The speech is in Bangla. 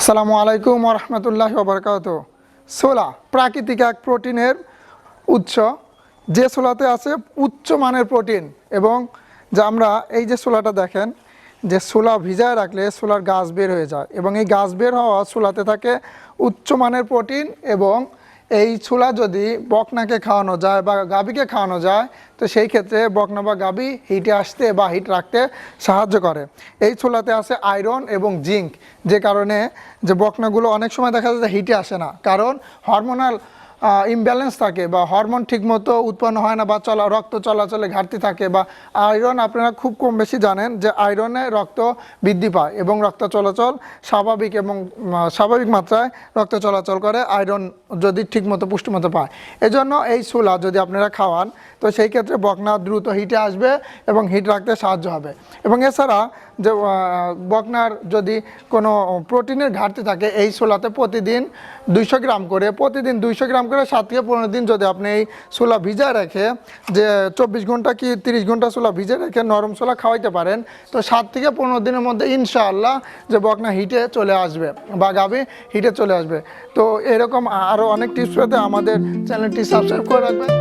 আসসালামু আলাইকুম রহমতুল্লাহ বরকাত সোলা, প্রাকৃতিক এক প্রোটিনের উৎস। যে সোলাতে আছে উচ্চ মানের প্রোটিন এবং যা আমরা এই যে সোলাটা দেখেন, যে সোলা ভিজায় রাখলে সোলার গাছ বের হয়ে যায় এবং এই গাছ বের হওয়া সোলাতে থাকে উচ্চ মানের প্রোটিন এবং এই ছোলা যদি বকনাকে খাওয়ানো যায় বা গাভীকে খাওয়ানো যায়, তো সেই ক্ষেত্রে বকনা বা গাভী হিটে আসতে বা হিট রাখতে সাহায্য করে। এই ছোলাতে আছে আয়রন এবং জিঙ্ক, যে কারণে যে বকনাগুলো অনেক সময় দেখা যায় যে হিটে আসে না। কারণ হরমোনাল ইমব্যালেন্স থাকে বা হরমোন ঠিকমতো উৎপন্ন হয় না বা চলা, রক্ত চলাচলে ঘাটতি থাকে বা আয়রন আপনারা খুব কম বেশি জানেন যে আয়রনে রক্ত বৃদ্ধি পায় এবং রক্ত চলাচল স্বাভাবিক এবং স্বাভাবিক মাত্রায় রক্ত চলাচল করে আয়রন যদি ঠিকমতো পুষ্টিমতো পায়। এজন্য এই সুলা যদি আপনারা খাওয়ান, তো সেই ক্ষেত্রে বকনা দ্রুত হিটে আসবে এবং হিট রাখতে সাহায্য হবে। এবং এছাড়া যে বকনার যদি কোনো প্রোটিনের ঘাটতি থাকে, এই সোলাতে প্রতিদিন দুইশো গ্রাম করে, প্রতিদিন দুইশো গ্রাম করে সাত থেকে পনেরো দিন যদি আপনি এই সোলা ভিজা রেখে যে চব্বিশ ঘণ্টা কি তিরিশ ঘণ্টা সোলা ভিজে রেখে নরম সোলা খাওয়াইতে পারেন, তো সাত থেকে পনেরো দিনের মধ্যে ইনশাআল্লাহ যে বকনা হিটে চলে আসবে বা গাবি হিটে চলে আসবে। তো এরকম আরও অনেক টিপস পেতে আমাদের চ্যানেলটি সাবস্ক্রাইব করে রাখবেন।